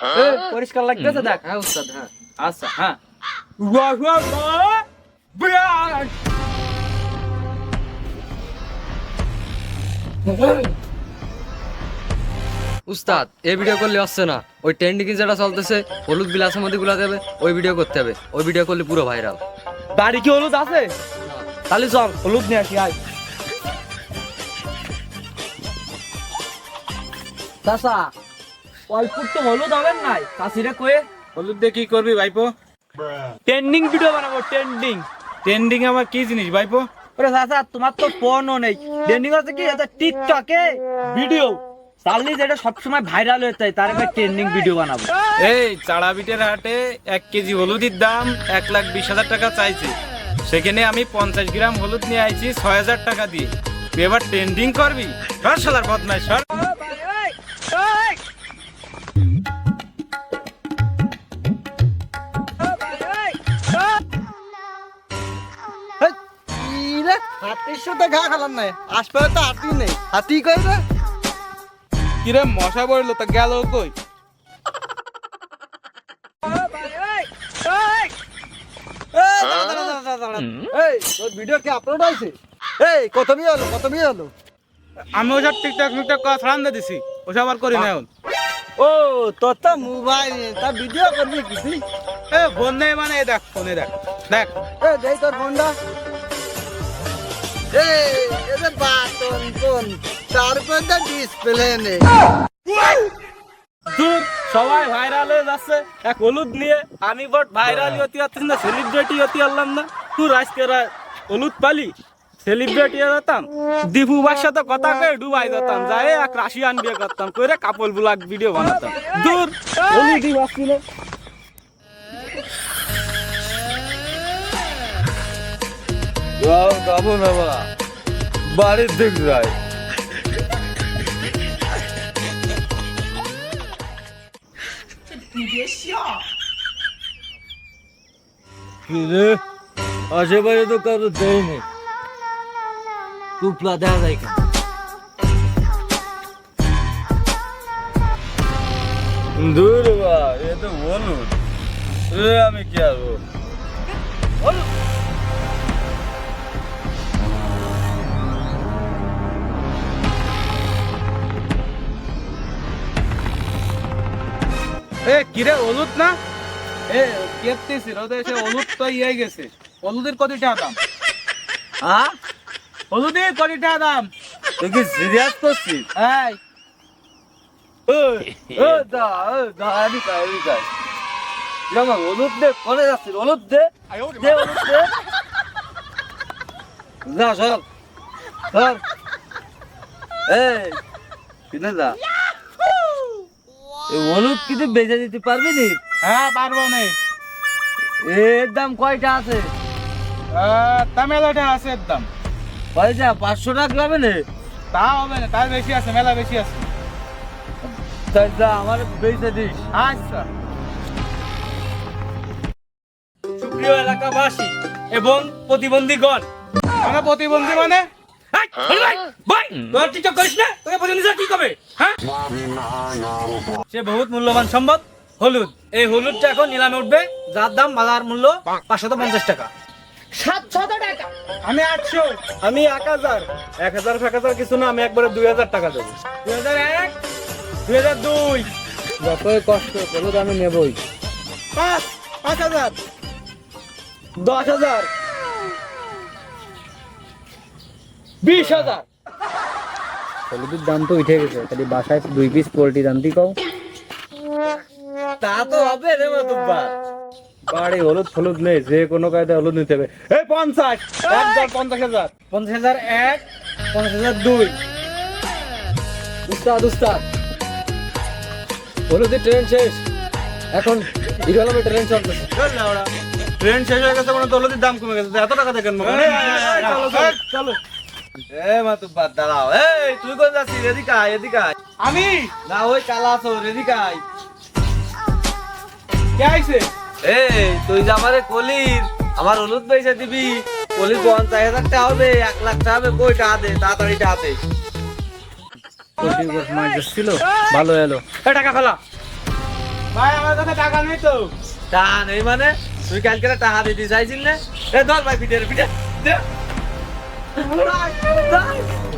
এ, পরিষ্কার লাগতেছে দেখ। হ্যাঁ উস্তাদ হ্যাঁ। আচ্ছা হ্যাঁ। উস্তাদ এই ভিডিও করলে আসছে না। ওই ট্রেন্ডিং যেটা চলতেছে হলুদ বিলাসের মধ্যে গুলা দেবে ওই ভিডিও করতে হবে। ওই ভিডিও করলে পুরো ভাইরাল বাড়ি কি হলুদ আছে? তাহলে চল হলুদ নিয়ে আসি আয়। চাচা অল্প তো হলুদ হবেন নাই। কাশিরে কয়ে হলুদ দিয়ে কি করবি ভাইপো? ট্রেন্ডিং ভিডিও বানাবো ট্রেন্ডিং ট্রেন্ডিং আবার কি জিনিস ভাইপো? ওরে চাচা তোমার তো ফোনও নেই। ট্রেন্ডিং হচ্ছে কি এটা টিকটকে ভিডিও চার্লি যেটা সবসময় ভাইরাল হয়ে যায় তার একটা ট্রেন্ডিং ভিডিও বানাবো। এই চাড়া বিটের হাটে এক কেজি হলুদের দাম এক লাখ বিশ হাজার টাকা চাইছে। সেখানে আমি পঞ্চাশ গ্রাম হলুদ নিয়ে আইছি ছয় হাজার টাকা দিয়ে। তুই এবার ট্রেন্ডিং করবি? সর সালার বদমাই সর। হাতির ঘা নাই। আসপারে তো হাতি নেই। হাতি কই রে কিরে মশা বলল তা গেল কই? এই, দাঁড়া, দাঁড়া, দাঁড়া, দাঁড়া, দাঁড়া। এই তোর ভিডিও কি আপলোড হয়েছে? এই কত বিয়ে হলো কত হলো? আমি ওসব টিকটক মিকটক করা ছাড়ান দিয়ে দিছি। ওসব আর করি না এখন। ও তোর তো মোবাইল তা ভিডিও করবি কিছু এ ফোন নেই মানে দেখ ফোনে দেখ। দেখ। এই দেই তোর ফোনটা এটা বাটন ফোন তারপর তো ডিসপ্লে নেই। দূর সবাই ভাইরাল হয়ে যাচ্ছে। এক হলুদ নিয়ে আমি বট ভাইরাল হতে পারছি না সেলিব্রিটি হতে পারলাম না। তুই আজকে হলুদ পালি সেলিব্রিটি যেতাম। দীপু সাথে কথা কয়ে ডুবাই যেতাম। যাই এক রাশিয়ান বিয়ে করতাম করে কাপল ব্লগ ভিডিও বানাতাম দূর হলুদই বাঁচছি না না বা। বাড়ির দিক রে আশেপাশে তো কারও দেয়নি টুপলা দেখা যায় দূর বা এ তো বলুন। আমি কি আর এ কিরে হলুদ না? এ কেপতেছি রোদে এসে হলুদ তো ইয়ে গেছে। হলুদের কত টাকা দাম? হ্যাঁ হলুদের কত টাকা দাম? তুই কি সিরিয়াস করছিস? দা দা জামা হলুদ দে কোনে যাচ্ছিস হলুদ দে দে হলুদ দে। না সর সর। এই কিনে যা। এই হলুদ কিন্তু বেচে দিতে পারবি নি? হ্যাঁ পারব নে। এর দাম কয়টা আছে? তা মেলাটা আছে একদম কয়টা? পাঁচশো টাকা গ্রামে নে? তা হবে না তার বেশি আছে মেলা বেশি আছে। তাই যা আমার বেচে দিস। আচ্ছা। সুপ্রিয় এলাকাবাসী এবং প্রতিবন্ধীগণ। আমরা প্রতিবন্ধী মানে? টিকটক করিস না? তোকে কি? হ্যাঁ? সে বহুত মূল্যবান সম্পদ। হলুদ। এই হলুদটা এখন নিলামে উঠবে। যার দাম বাজার মূল্য পাঁচশত পঞ্চাশ টাকা। আমি আটশো। আমি এক হাজার। এক হাজার এক হাজার কিছু না আমি একবারে দুই হাজার টাকা দেবো। দুই হাজার এক দুই হাজার দুই। যতই কষ্ট হলুদ আমি নেবই। পাঁচ পাঁচ হাজার। দশ হাজার। বিশ হাজার। হলুদের দাম তো উঠে গেছে খালি বাসায় দুই পিস পোল্ট্রি দান্তি কও? তা তো হবে রে মাতুব্বা বাড়ি হলুদ হলুদ নেই যে কোনো কায়দায় হলুদ নিতে হবে। এই পঞ্চাশ! একদম পঞ্চাশ হাজার। পঞ্চাশ হাজার এক পঞ্চাশ হাজার দুই। উস্তাদ উস্তাদ। হলুদের ট্রেন শেষ। এখন ইরোলামে ট্রেন চলতেছে। ট্রেন শেষ হয়ে গেছে মানে তো হলুদের দাম কমে গেছে। এত টাকা দেখেন চলো, চলো, চলো। এ মাতুব্বার দাঁড়াও। এই তুই কোন যাচ্ছিস এদিকে আয় এদিকে আয় আমি? না ওই কালা আছো এদিকে আয় কে আইছে? এই তুই যে আমারে কলির আমার হলুদ পয়সা দিবি। কলির পঞ্চাশ হাজার টাকা হবে এক লাখ টাকা হবে কই টাকা দে তাড়াতাড়ি টাকা দে। ভালো এলো। এ টাকা ফেলা ভাই আমার কাছে টাকা নেই তো। টাকা নেই মানে? তুই কালকে টাকা দিতে চাইছিস না? এ ধর ভাই পিঠে পিঠে দে। ভাই, ভাই,